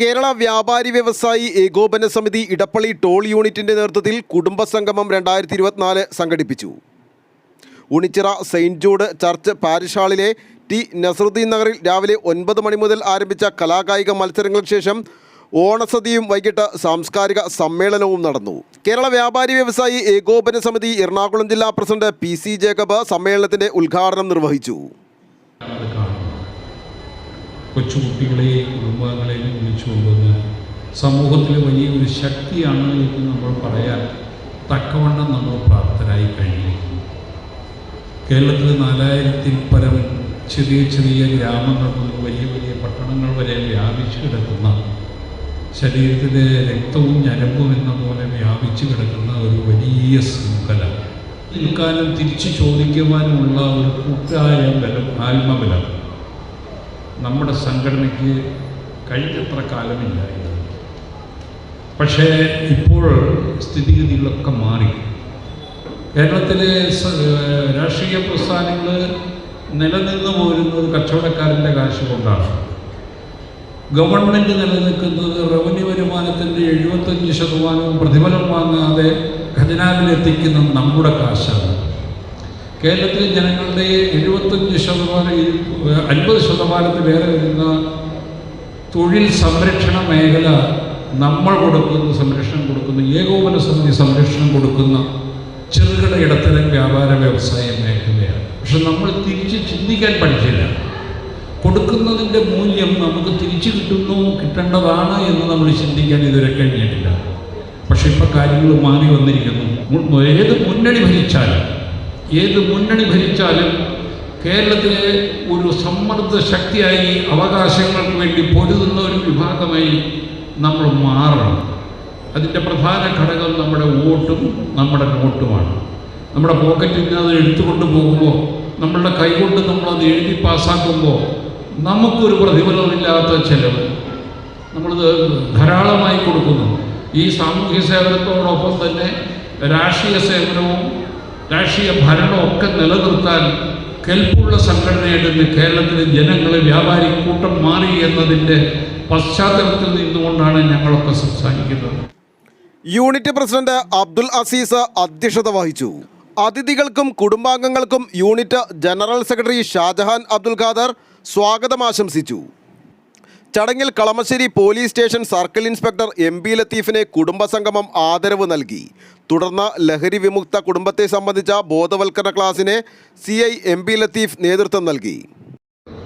കേരള വ്യാപാരി വ്യവസായി ഏകോപന സമിതി ഇടപ്പള്ളി ടോൾ യൂണിറ്റിന്റെ നേതൃത്വത്തിൽ കുടുംബസംഗമം രണ്ടായിരത്തി ഇരുപത്തിനാല് സംഘടിപ്പിച്ചു. Unichira saint Jude church parish ഹാളിലെ T Nasaruddin നഗറിൽ രാവിലെ ഒൻപത് മണി മുതൽ ആരംഭിച്ച കലാകായിക മത്സരങ്ങൾക്ക് ശേഷം ഓണസദ്യയും വൈകിട്ട് സാംസ്കാരിക സമ്മേളനവും നടന്നു. കേരള വ്യാപാരി വ്യവസായി ഏകോപന സമിതി എറണാകുളം ജില്ലാ പ്രസിഡന്റ് പി സി ജേക്കബ് സമ്മേളനത്തിന്റെ ഉദ്ഘാടനം നിർവഹിച്ചു. കൊച്ചുകുട്ടികളെയും കുടുംബാംഗങ്ങളെയും വിളിച്ചു കൊണ്ടുവന്ന് സമൂഹത്തിലെ വലിയൊരു ശക്തിയാണ് എന്ന് നമ്മൾ പറയാൻ തക്കവണ്ണം നമ്മൾ പ്രാപ്തരായി കഴിഞ്ഞിരിക്കുന്നു. കേരളത്തിൽ നാലായിരത്തിൽ പരം ചെറിയ ചെറിയ ഗ്രാമങ്ങൾ മുതൽ വലിയ വലിയ പട്ടണങ്ങൾ വരെ വ്യാപിച്ചു കിടക്കുന്ന ശരീരത്തിലെ രക്തവും ഞരമ്പും എന്ന പോലെ വ്യാപിച്ചു കിടക്കുന്ന ഒരു വലിയ ശൃംഖല. നിൽക്കാനും തിരിച്ചു ചോദിക്കുവാനുമുള്ള ഒരു കൂട്ടായ ബലം ആത്മബലം. നമ്മുടെ സംഘടനയ്ക്ക് കഴിഞ്ഞത്ര കാലമില്ലായിരുന്നു പക്ഷേ ഇപ്പോൾ സ്ഥിതിഗതികളൊക്കെ മാറി. കേരളത്തിലെ രാഷ്ട്രീയ പ്രസ്ഥാനങ്ങൾ നിലനിന്ന് പോരുന്നത് കച്ചവടക്കാരന്റെ കാശ് കൊണ്ടാണ്. ഗവൺമെന്റ് നിലനിൽക്കുന്നത് റവന്യൂ വരുമാനത്തിന്റെ എഴുപത്തഞ്ച് ശതമാനവും പ്രതിഫലം വാങ്ങാതെ ഖജനാവിലെത്തിക്കുന്ന നമ്മുടെ കാശാണ്. കേരളത്തിലെ ജനങ്ങളുടെ എഴുപത്തഞ്ച് ശതമാനം അൻപത് ശതമാനത്തിലേറെ വരുന്ന തൊഴിൽ സംരക്ഷണ മേഖല നമ്മൾ കൊടുക്കുന്ന സംരക്ഷണം കൊടുക്കുന്ന ഏകോപന സമിതി സംരക്ഷണം കൊടുക്കുന്ന ചെറുകിട ഇടത്തരം വ്യാപാര വ്യവസായ മേഖലയാണ്. പക്ഷെ നമ്മൾ തിരിച്ച് ചിന്തിക്കാൻ പഠിച്ചില്ല. കൊടുക്കുന്നതിന്റെ മൂല്യം നമുക്ക് തിരിച്ചു കിട്ടുന്നു കിട്ടേണ്ടതാണ് എന്ന് നമ്മൾ ചിന്തിക്കാൻ ഇതുവരെ കഴിഞ്ഞിട്ടില്ല. പക്ഷെ ഇപ്പം കാര്യങ്ങൾ മാറി വന്നിരിക്കുന്നു. ഏത് മുന്നണി ഭരിച്ചാലും ഏത് മുന്നണി ഭരിച്ചാലും കേരളത്തിലെ ഒരു സമ്മർദ്ദ ശക്തിയായി അവകാശങ്ങൾക്ക് വേണ്ടി പൊരുതുന്ന ഒരു വിഭാഗമായി നമ്മൾ മാറണം. അതിന്റെ പ്രധാന ഘടകം നമ്മുടെ വോട്ടും നമ്മുടെ നോട്ടുമാണ്. നമ്മുടെ പോക്കറ്റിൽ നിന്ന് അത് എടുത്തുകൊണ്ട് പോകുമ്പോൾ നമ്മളുടെ കൈകൊണ്ട് നമ്മളത് എഴുതി പാസ്സാക്കുമ്പോൾ നമുക്കൊരു പ്രതിഫലമില്ലാത്ത ചിലവ്. നമ്മളിത് ധാരാളമായി കൊടുക്കുന്നു. ഈ സാമൂഹ്യ സേവനത്തോടൊപ്പം തന്നെ രാഷ്ട്രീയ സേവനവും രാഷ്ട്രീയ ഭരണമൊക്കെ നിലനിർത്താൻ കെൽപ്പുള്ള സംഘടനയായിട്ട് കേരളത്തിലെ ജനങ്ങളെ വ്യാപാരി കൂട്ടം മാറി എന്നതിന്റെ പശ്ചാത്തലത്തിൽ നിന്നുകൊണ്ടാണ് ഞങ്ങളൊക്കെ സംസാരിക്കുന്നത്. യൂണിറ്റ് പ്രസിഡന്റ് അബ്ദുൽ അസീസ് അധ്യക്ഷത വഹിച്ചു. അതിഥികൾക്കും കുടുംബാംഗങ്ങൾക്കും unit general secretary Shajahan Abdul Khader സ്വാഗതം ആശംസിച്ചു. ചടങ്ങിൽ Kalamassery police station circle inspector M P ലത്തീഫിന് കുടുംബസംഗമം ആദരവ് നൽകി. തുടർന്ന് ലഹരി വിമുക്ത കുടുംബത്തെ സംബന്ധിച്ച ബോധവൽക്കരണ ക്ലാസ്സിന് C I M P Latheef നേതൃത്വം നൽകി.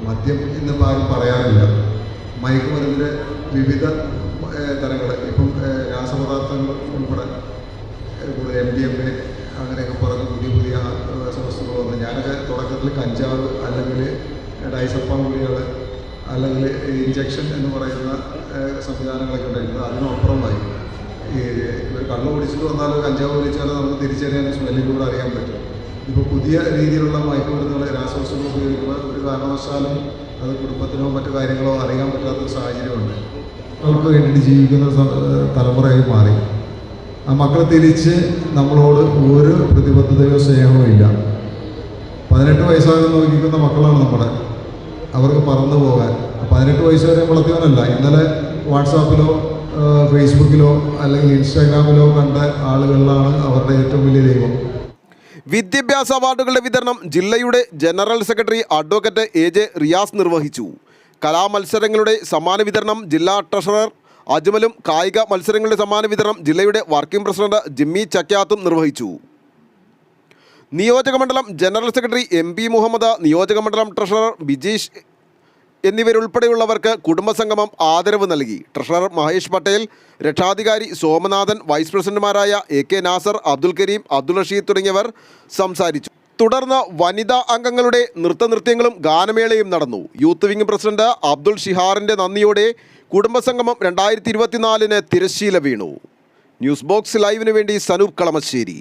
മദ്യം എന്ന് ആരും പറയാറില്ല. മയക്കുമരുന്നിന്റെ വിവിധ തരങ്ങൾ ഇപ്പം രാസപദാർത്ഥങ്ങൾ ഉൾപ്പെടെ എം ഡി എം എ അങ്ങനെയൊക്കെ പറഞ്ഞ് പുതിയ പുതിയ വസ്തുക്കൾ വന്നു. ഞാനൊക്കെ തുടക്കത്തിൽ കഞ്ചാവ് അല്ലെങ്കിൽ ഡൈസപ്പാൻ ഗുളികൾ അല്ലെങ്കിൽ ഇഞ്ചക്ഷൻ എന്ന് പറയുന്ന സംവിധാനങ്ങളൊക്കെ ഉണ്ടായിരുന്നു. അതിനപ്പുറമായി. ഒരു കള്ള് കുടിച്ചിട്ട് വന്നാലോ കഞ്ചാവ് കുടിച്ചാലോ നമുക്ക് തിരിച്ചറിയാൻ സ്മെല്ലിലൂടെ അറിയാൻ പറ്റും. ഇപ്പോൾ പുതിയ രീതിയിലുള്ള മയക്കുമരുന്നുകൾ രാസവസ്തുക്കൾ ഉപയോഗിക്കുമ്പോൾ ഒരു കാരണവശാലും അത് കുടുംബത്തിനോ മറ്റു കാര്യങ്ങളോ അറിയാൻ പറ്റാത്തൊരു സാഹചര്യമുണ്ട്. അവർക്ക് വേണ്ടിയിട്ട് ജീവിക്കുന്ന തലമുറയായി മാറി. ആ മക്കൾ തിരിച്ച് നമ്മളോട് ഒരു പ്രതിബദ്ധതയോ സ്നേഹമോ ഇല്ല. പതിനെട്ട് വയസ്സാകുന്ന നോക്കിക്കുന്ന മക്കളാണ് നമ്മുടെ. അവർക്ക് പറന്നു പോകാൻ. പതിനെട്ട് വയസ്സ് വരെ വളർത്തിയവനല്ല ഇന്നലെ വാട്സാപ്പിലോ ഫേസ്ബുക്കിലോ അല്ലെങ്കിൽ ഇൻസ്റ്റാഗ്രാമിലോ കണ്ട ആളുകളിലാണ് അവരുടെ ഏറ്റവും വലിയ ദൈവം. വിദ്യാഭ്യാസ അവാർഡുകളുടെ വിതരണം ജില്ലയുടെ general secretary advocate A J Riyas നിർവഹിച്ചു. കലാമത്സരങ്ങളുടെ സമ്മാന വിതരണം ജില്ലാ ട്രഷറർ അജ്മലും കായിക മത്സരങ്ങളുടെ സമ്മാന വിതരണം ജില്ലയുടെ വർക്കിംഗ് പ്രസിഡന്റ് ജിമ്മി ചക്യാത്തും നിർവഹിച്ചു. നിയോജകമണ്ഡലം general secretary M P Muhammad നിയോജകമണ്ഡലം ട്രഷറർ ബിജീഷ് എന്നിവരുൾപ്പെടെയുള്ളവർക്ക് കുടുംബസംഗമം ആദരവ് നൽകി. ട്രഷറർ മഹേഷ് പട്ടേൽ രക്ഷാധികാരി സോമനാഥൻ വൈസ് പ്രസിഡന്റുമാരായ എ കെ നാസർ അബ്ദുൽ കരീം അബ്ദുൾ റഷീദ് തുടങ്ങിയവർ സംസാരിച്ചു. തുടർന്ന് വനിതാ അംഗങ്ങളുടെ നൃത്തനൃത്യങ്ങളും ഗാനമേളയും നടന്നു. യൂത്ത് വിംഗ് പ്രസിഡന്റ് അബ്ദുൾ ഷിഹാറിന്റെ നന്ദിയോടെ കുടുംബസംഗമം രണ്ടായിരത്തി ഇരുപത്തിനാലിന് തിരശ്ശീല വീണു. ന്യൂസ് ബോക്സ് ലൈവിന് വേണ്ടി സനൂപ് കളമശ്ശേരി.